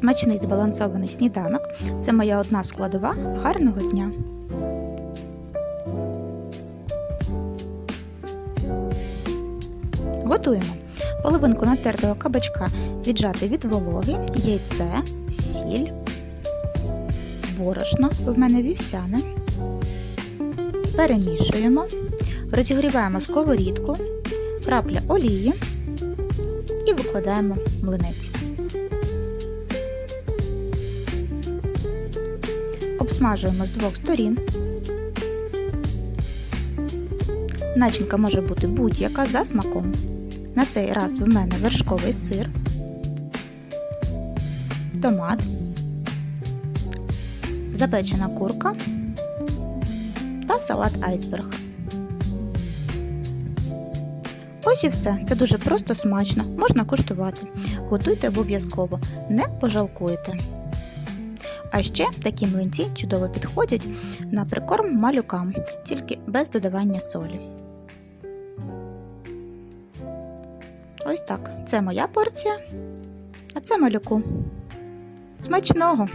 Смачний збалансований сніданок це моя одна складова гарного дня. Готуємо половинку натертого кабачка віджати від вологи, яйце, сіль, борошно, в мене вівсяне. Перемішуємо, розігріваємо сковорідку, крапля олії і викладаємо млинець. Обсмажуємо з двох сторін. Начинка може бути будь-яка за смаком. На цей раз в мене вершковий сир, томат, запечена курка та салат айсберг. Ось і все. Це дуже просто смачно, можна куштувати. Готуйте обов'язково, не пожалкуєте. А ще такі млинці чудово підходять на прикорм малюкам, тільки без додавання солі. Ось так. Це моя порція, а це малюку. Смачного!